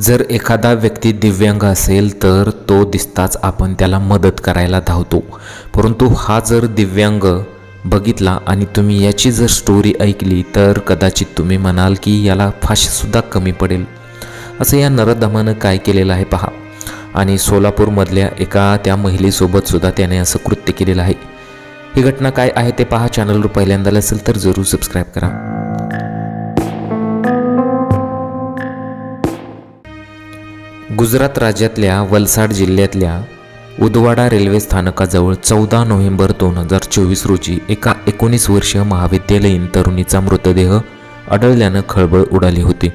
जर एखादा व्यक्ती दिव्यांग असेल तर तो दिसताच आपण त्याला मदत करायला धावतो. परंतु हा जर दिव्यांग बघितला आणि तुम्ही याची जर स्टोरी ऐकली तर कदाचित तुम्ही म्हणाल की याला फाशीसुद्धा कमी पडेल. असं या नरदमानं काय केलेलं आहे पहा. आणि सोलापूरमधल्या एका त्या महिलेसोबतसुद्धा त्याने असं कृत्य केलेलं आहे. ही घटना काय आहे ते पहा. चॅनलवर पहिल्यांदा असेल तर जरूर सबस्क्राईब करा. गुजरात राज्यातल्या वलसाड जिल्ह्यातल्या उदवाडा रेल्वे स्थानकाजवळ चौदा नोव्हेंबर दोन हजार चोवीस रोजी एका एकोणीस वर्षीय महाविद्यालयीन तरुणीचा मृतदेह आढळल्यानं खळबळ उडाली होती.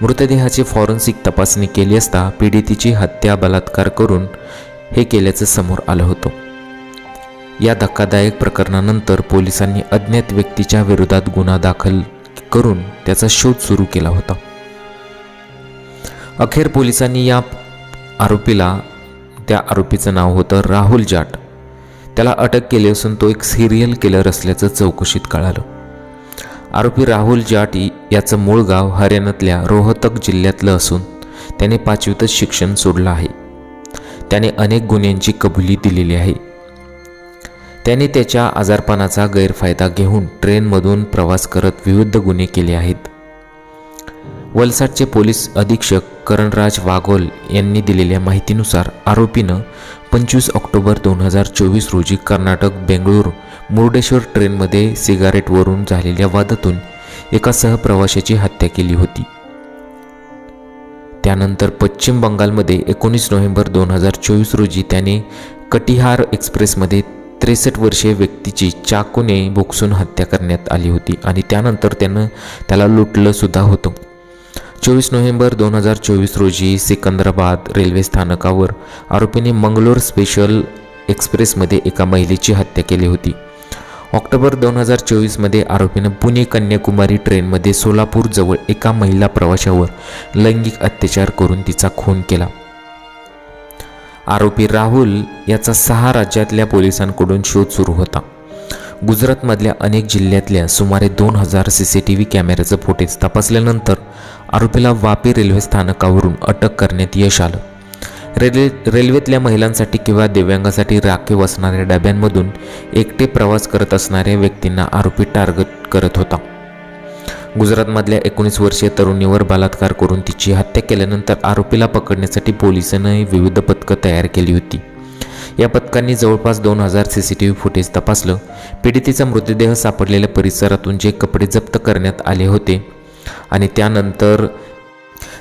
मृतदेहाची फॉरेन्सिक तपासणी केली असता पीडितीची हत्या बलात्कार करून हे केल्याचं समोर आलं होतं. या धक्कादायक प्रकरणानंतर पोलिसांनी अज्ञात व्यक्तीच्या विरोधात गुन्हा दाखल करून त्याचा शोध सुरू केला होता. अखेर पोलिसांनी या आरोपीला त्या आरोपीचं नाव होतं राहुल जाट. त्याला अटक केली असून तो एक सिरियल किलर असल्याचं चौकशीत कळालं. आरोपी राहुल जाट याचं मूळ गाव हरियाणातल्या रोहतक जिल्ह्यातलं असून त्याने पाचवीतच शिक्षण सोडलं आहे. त्याने अनेक गुन्ह्यांची कबुली दिलेली आहे. त्याने त्याच्या आजारपणाचा गैरफायदा घेऊन ट्रेनमधून प्रवास करत विविध गुन्हे केले आहेत. वलसाडचे पोलीस अधीक्षक करणराज वाघोल यांनी दिलेल्या माहितीनुसार आरोपीनं पंचवीस ऑक्टोबर दोन हजार चोवीस रोजी कर्नाटक बेंगळूर मुर्डेश्वर ट्रेनमध्ये सिगारेटवरून झालेल्या वादातून एका सहप्रवाशाची हत्या केली होती. त्यानंतर पश्चिम बंगालमध्ये एकोणीस नोव्हेंबर दोन हजार चोवीस रोजी त्याने कटिहार एक्सप्रेसमध्ये त्रेसष्ट वर्षीय व्यक्तीची चाकूने बोक्सून हत्या करण्यात आली होती आणि त्यानंतर त्यानं त्याला लुटलं सुद्धा होतं. चोवीस नोव्हेंबर दोन हजार चोवीस रोजी सिकंदराबाद रेल्वे स्थानकावर आरोपीने मंगलोर स्पेशल एक्सप्रेसमध्ये एका महिलेची हत्या केली होती. ऑक्टोबर दोन हजार चोवीसमध्ये आरोपीनं पुणे कन्याकुमारी ट्रेनमध्ये सोलापूरजवळ एका महिला प्रवाशावर लैंगिक अत्याचार करून तिचा खून केला. आरोपी राहुल याचा सहा राज्यातल्या पोलिसांकडून शोध सुरू होता. गुजरातमधल्या अनेक जिल्ह्यातल्या सुमारे दोन हजार सी सी टी व्ही कॅमेऱ्याचं फुटेज तपासल्यानंतर आरोपीला वापी रेल्वे स्थानकावरून अटक करण्यात यश आलं. रेल्वे रेल्वेतल्या महिलांसाठी किंवा दिव्यांगासाठी राखीव असणाऱ्या डब्यांमधून एकटे प्रवास करत असणाऱ्या व्यक्तींना आरोपी टार्गेट करत होता. गुजरातमधल्या एकोणीस वर्षीय तरुणीवर बलात्कार करून तिची हत्या केल्यानंतर आरोपीला पकडण्यासाठी पोलिसांनी विविध पथकं तयार केली होती. या पथकांनी जवळपास दोन हजार C C T V footage तपासलं. पीडितेचा मृतदेह सापडलेल्या परिसरातून जे कपडे जप्त करण्यात आले होते आणि त्यानंतर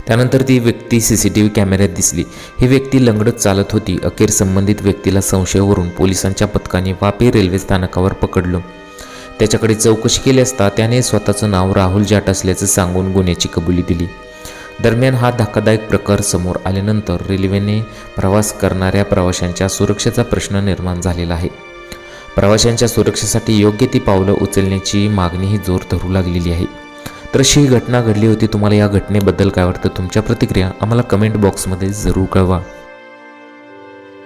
त्यानंतर ती व्यक्ती सी सी टी व्ही कॅमेऱ्यात दिसली. ही व्यक्ती लंगडत चालत होती. अखेर संबंधित व्यक्तीला संशयावरून पोलिसांच्या पथकाने वापी रेल्वे स्थानकावर पकडलं. त्याच्याकडे चौकशी केली असता त्याने स्वतःचं नाव राहुल जाट असल्याचं सांगून गुन्ह्याची कबुली दिली. दरम्यान हा धक्कादायक प्रकार समोर आल्यानंतर रेल्वेने प्रवास करणाऱ्या प्रवाशांच्या सुरक्षेचा प्रश्न निर्माण झालेला आहे. प्रवाशांच्या सुरक्षेसाठी योग्य ती पावलं उचलण्याची मागणीही जोर धरू लागलेली आहे. तर अशी ही घटना घडली होती. तुम्हाला या घटनेबद्दल काय वाटतं? तुमच्या प्रतिक्रिया आम्हाला कमेंट बॉक्समध्ये जरूर कळवा.